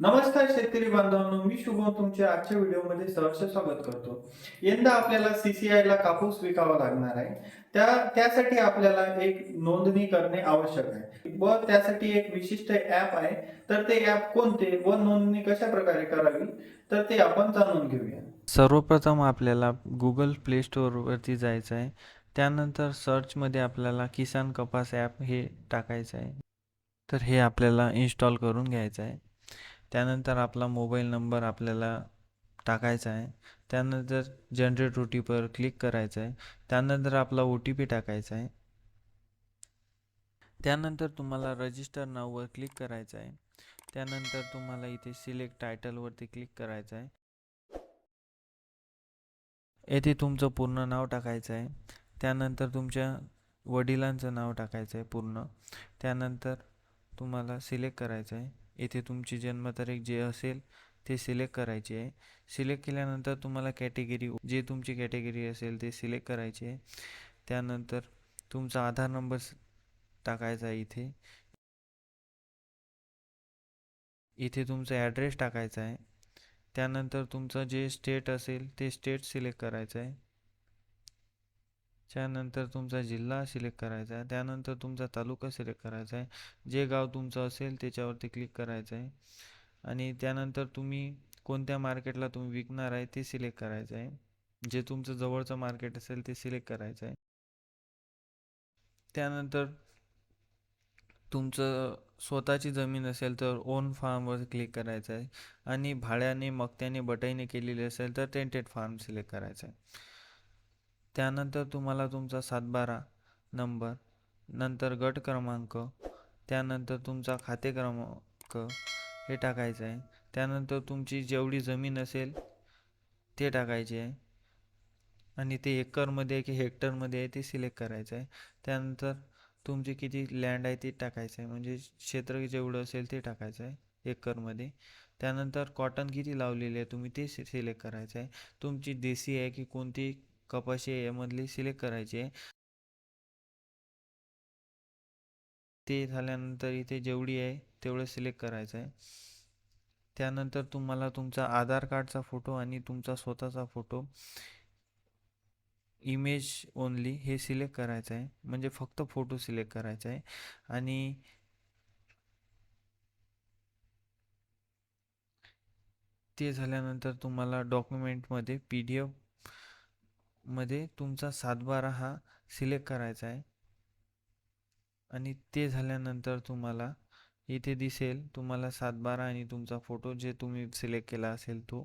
नमस्कार शेतकरी बांधवांनो मी शुभम तुमच्या आजच्या व्हिडिओमध्ये सहर्ष स्वागत करतो. यंदा आपल्याला सीसीआयला कापूस विकावा लागणार आहे. त्या त्यासाठी आपल्याला एक नोंदणी करणे आवश्यक आहे. व त्यासाठी एक विशिष्ट ऍप आहे. तर ते ऍप कोणते व नोंदणी कशा प्रकारे करावी? तर ते आपण जाणून घेऊया. सर्वप्रथम आपल्याला गुगल प्ले स्टोअरवरती जायचं आहे. त्यानंतर सर्चमध्ये आपल्याला किसान कपास ॲप हे टाकायचं आहे. तर हे आपल्याला इन्स्टॉल करून घ्यायचं आहे. त्यानंतर आपला मोबाईल नंबर आपल्याला टाकायचा आहे. त्यानंतर जनरेट ओ टी पीवर क्लिक करायचं आहे. त्यानंतर आपला ओ टी पी टाकायचा आहे. त्यानंतर तुम्हाला रजिस्टर नाववर क्लिक करायचं आहे. त्यानंतर तुम्हाला इथे सिलेक्ट टायटलवरती क्लिक करायचं आहे. येथे तुमचं पूर्ण नाव टाकायचं आहे. त्यानंतर तुमच्या वडिलांचं नाव टाकायचं आहे पूर्ण. त्यानंतर तुम्हाला सिलेक्ट करायचं आहे. येथे तुमची जन्मतारीख जे असेल ते सिलेक्ट करायची आहे. सिलेक्ट केल्यानंतर तुम्हाला कॅटेगरी जे तुमची कॅटेगरी असेल ते सिलेक्ट करायची आहे. त्यानंतर तुमचा आधार नंबर टाकायचा आहे इथे. इथे तुमचा ॲड्रेस टाकायचा आहे. त्यानंतर तुमचं जे स्टेट असेल ते स्टेट सिलेक्ट करायचं आहे. त्यानंतर तुमचा जिल्हा सिलेक्ट करायचा आहे. त्यानंतर तुमचा तालुका सिलेक्ट करायचा आहे. जे गाव तुमचं असेल त्याच्यावरती क्लिक करायचं आहे. आणि त्यानंतर तुम्ही कोणत्या मार्केटला तुम्ही विकणार आहे ते सिलेक्ट करायचं आहे. जे तुमचं जवळचं मार्केट असेल ते सिलेक्ट करायचं आहे. त्यानंतर तुमचं स्वतःची जमीन असेल तर ओन फार्मवर क्लिक करायचं आहे. आणि भाड्याने मक्त्याने बटाईने केलेली असेल तर टेंटेड फार्म सिलेक्ट करायचं आहे. त्यानंतर तुम्हाला तुमचा सातबारा नंबर नंतर गट क्रमांक त्यानंतर तुमचा खाते क्रमांक हे टाकायचं आहे. त्यानंतर तुमची जेवढी जमीन असेल ते टाकायचे आहे. आणि ते एकरमध्ये आहे की हेक्टरमध्ये आहे ते सिलेक्ट करायचं आहे. त्यानंतर तुमची किती लँड आहे ते टाकायचं आहे. म्हणजे क्षेत्र जेवढं असेल ते टाकायचं आहे एकरमध्ये. त्यानंतर कॉटन किती लावलेली आहे तुम्ही ते सि सिलेक्ट करायचं आहे. तुमची देसी आहे की कोणती कपाशी यामधली सिलेक्ट करायची. आहे ते झाल्यानंतर इथे जेवढी आहे तेवढं सिलेक्ट करायचं आहे. त्यानंतर तुम्हाला तुमचा आधार कार्डचा फोटो आणि तुमचा स्वतःचा फोटो इमेज ओनली हे सिलेक्ट करायचं आहे. म्हणजे फक्त फोटो सिलेक्ट करायचा आहे. आणि ते झाल्यानंतर तुम्हाला डॉक्युमेंटमध्ये पी डी एफ मध्ये तुमचा सातबारा हा सिलेक्ट करायचा आहे. आणि ते झाल्यानंतर तुम्हाला इथे दिसेल तुम्हाला सातबारा आणि तुमचा फोटो जे तुम्ही सिलेक्ट केला असेल तो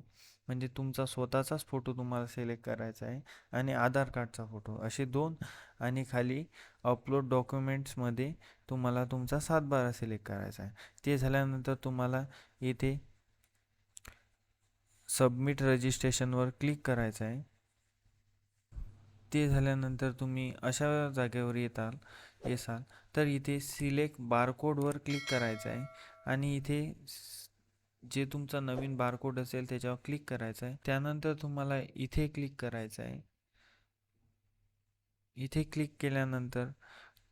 म्हणजे तुमचा स्वतःचाच फोटो तुम्हाला सिलेक्ट करायचा आहे आणि आधार कार्डचा फोटो. असे दोन आणि खाली अपलोड डॉक्युमेंट्समध्ये तुम्हाला तुमचा सातबारा सिलेक्ट करायचा आहे. ते झाल्यानंतर तुम्हाला इथे सबमिट रजिस्ट्रेशनवर क्लिक करायचं आहे. ते झाल्यानंतर तुम्ही अशा जागेवर येताल येसाल. तर इथे सिलेक्ट बारकोडवर क्लिक करायचं आहे आणि इथे जे तुमचा नवीन बारकोड असेल त्याच्यावर क्लिक करायचं आहे. त्यानंतर तुम्हाला इथे क्लिक करायचं आहे. इथे क्लिक केल्यानंतर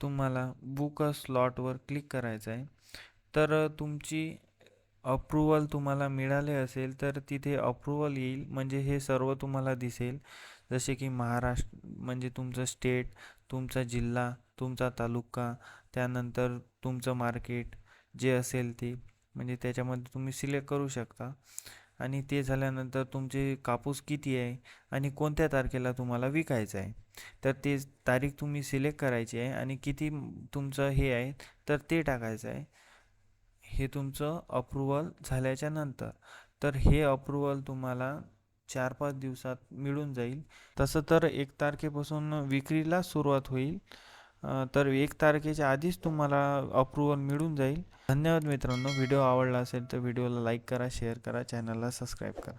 तुम्हाला बुक अ स्लॉटवर क्लिक करायचं आहे. तर तुमची अप्रूवल तुम्हाला मिळाले असेल तर तिथे अप्रूवल येईल म्हणजे हे सर्व तुम्हाला दिसेल. जसे की महाराष्ट्र म्हणजे तुमचं स्टेट तुमचा जिल्हा तुमचा तालुका त्यानंतर तुमचं मार्केट जे असेल ते म्हणजे त्याच्यामध्ये तुम्ही सिलेक्ट करू शकता. आणि ते झाल्यानंतर तुमचे कापूस किती आहे आणि कोणत्या तारखेला तुम्हाला विकायचं आहे? तर ते तारीख तुम्ही सिलेक्ट करायची आहे आणि किती तुमचं हे आहे तर ते टाकायचं आहे. हे तुमचं अप्रुवल झाल्याच्यानंतर. तर हे अप्रुवल तुम्हाला चार पाच दिवसात मिळून जाईल. तसं तर एक तारखेपासून विक्रीला सुरुवात होईल. तर एक तारखेच्या आधीच तुम्हाला अप्रूव्हल मिळून जाईल. धन्यवाद मित्रांनो. व्हिडिओ आवडला असेल तर व्हिडिओला लाईक करा शेअर करा चॅनलला सबस्क्राईब करा.